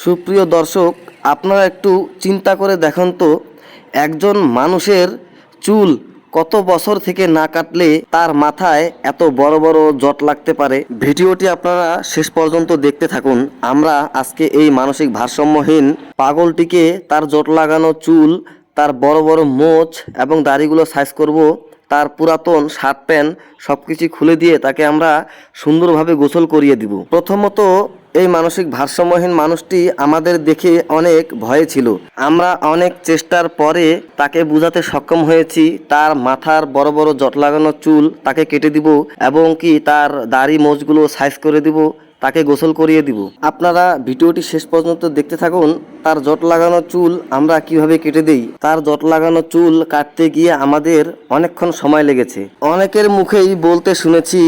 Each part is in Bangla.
সুপ্রিয় দর্শক, আপনারা একটু চিন্তা করে দেখুন তো, একজন মানুষের চুল কত বছর থেকে না কাটলে তার মাথায় এত বড় বড় জট লাগতে পারে? ভিডিওটি আপনারা শেষ পর্যন্ত দেখতে থাকুন। আমরা আজকে এই মানসিক ভারসাম্যহীন পাগলটিকে তার জট লাগানো চুল, তার বড় বড় মোচ এবং দাড়িগুলো সাইজ করব তার পুরাতন শার্ট, প্যান্ট সব কিছু খুলে দিয়ে তাকে আমরা সুন্দরভাবে গোসল করিয়ে দিব। প্রথমত এই মানসিক ভারসাম্যহীন মানুষটি আমাদের দেখে অনেক ভয়ে ছিল। আমরা অনেক চেষ্টার পরে তাকে বোঝাতে সক্ষম হয়েছি, তার মাথার বড় বড় জট লাগানো চুল তাকে কেটে দিব এবং কি তার দাড়ি মোচগুলো সাইজ করে দিব। তাকে গোসল করিয়ে দিব। আপনারা ভিডিওটি শেষ পর্যন্ত দেখতে থাকুন, তার জট লাগানো চুল আমরা কীভাবে কেটে দেই, তার জট লাগানো চুল কাটতে গিয়ে আমাদের অনেকক্ষণ সময় লেগেছে। অনেকের মুখেই বলতে শুনেছি,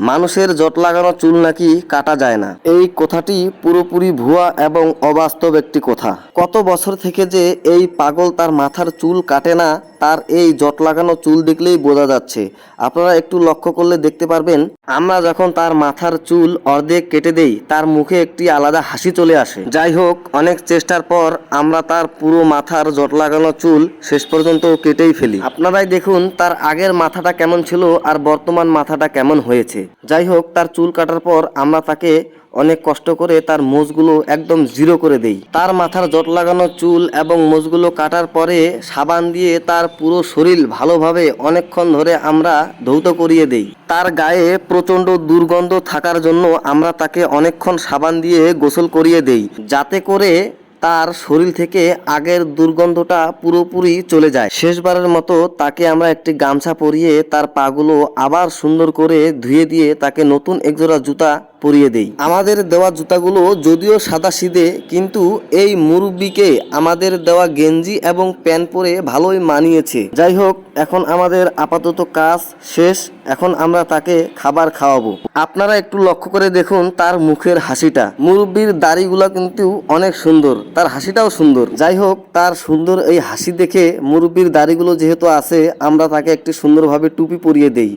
মানুষের জট লাগানো চুল নাকি কাটা যায় না। এই কথাটি পুরোপুরি ভুয়া এবং অবাস্তব একটি কথা। কত বছর থেকে যে এই পাগল তার মাথার চুল কাটে না তার এই জট লাগানো চুল দেখলেই বোঝা যাচ্ছে। আপনারা একটু লক্ষ্য করলে দেখতে পারবেন, আমরা যখন তার মাথার চুল অর্ধেক কেটে দেই, তার মুখে একটি আলাদা হাসি চলে আসে। যাই হোক, অনেক চেষ্টার পর আমরা তার পুরো মাথার জট লাগানো চুল শেষ পর্যন্ত কেটেই ফেলি। আপনারাই দেখুন তার আগের মাথাটা কেমন ছিল আর বর্তমান মাথাটা কেমন হয়েছে। যাই হোক, তার চুল কাটার পর আমরা তাকে অনেক কষ্ট করে তার মোজগুলো একদম জিরো করে দেই। তার মাথার জট লাগানো চুল এবং মোজগুলো কাটার পরে সাবান দিয়ে তার পুরো শরীর ভালোভাবে অনেকক্ষণ ধরে আমরা ধৌত করিয়ে দেই। তার গায়ে প্রচণ্ড দুর্গন্ধ থাকার জন্য আমরা তাকে অনেকক্ষণ সাবান দিয়ে গোসল করিয়ে দেই, যাতে করে তার শরীর থেকে আগের দুর্গন্ধটা পুরোপুরি চলে যায়। শেষবারের মতো তাকে আমরা একটি গামছা পরিয়ে তার পাগুলো আবার সুন্দর করে ধুয়ে দিয়ে তাকে নতুন একজোড়া জুতা পরিয়ে দেই। আমাদের দেওয়া জুতাগুলো যদিও সাদা সিদে, কিন্তু এই মুরব্বিকে আমাদের দেওয়া গেঞ্জি এবং প্যান্ট পরে ভালোই মানিয়েছে। যাই হোক, এখন আমাদের আপাতত কাজ শেষ। এখন আমরা তাকে খাবার খাওয়াবো। আপনারা একটু লক্ষ্য করে দেখুন তার মুখের হাসিটা। মুরব্বির দাড়িগুলো কিন্তু অনেক সুন্দর। তার হাসিটাও সুন্দর। যাই হোক, তার সুন্দর এই হাসি দেখে মুরব্বির দাড়িগুলো যেহেতু আছে, আমরা তাকে একটি সুন্দরভাবে টুপি পরিয়ে দেই।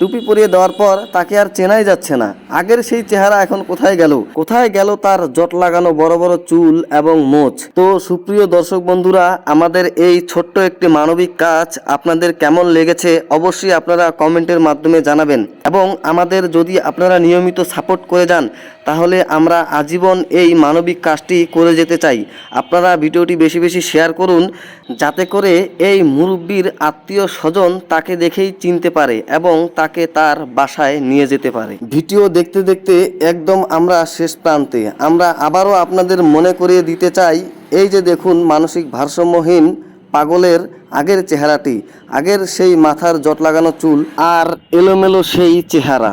টুপি পরিয়ে দেওয়ার পর তাকে আর চেনাই যাচ্ছে না। আগের সেই চেহারা এখন কোথায় গেল? কোথায় গেল তার জট লাগানো বড় বড় চুল এবং মোচ? তো সুপ্রিয় দর্শক বন্ধুরা, আমাদের এই ছোট্ট একটি মানবিক কাজ আপনাদের কেমন লেগেছে অবশ্যই আপনারা কমেন্টের মাধ্যমে জানাবেন। এবং আমাদের যদি আপনারা নিয়মিত সাপোর্ট করে যান, তাহলে আমরা আজীবন এই মানবিক কাজটি করে যেতে চাই। আপনারা ভিডিওটি বেশি বেশি শেয়ার করুন, যাতে করে এই মুরব্বীর আত্মীয় স্বজন তাকে দেখেই চিনতে পারে এবং তাকে তার বাসায় নিয়ে যেতে পারে। ভিডিও দেখতে দেখতে একদম আমরা শেষ প্রান্তে। আমরা আবারও আপনাদের মনে করিয়ে দিতে চাই, এই যে দেখুন মানসিক ভারসাম্যহীন পাগলের আগের চেহারাটি আগের সেই মাথার জট লাগানো চুল আর এলোমেলো সেই চেহারা।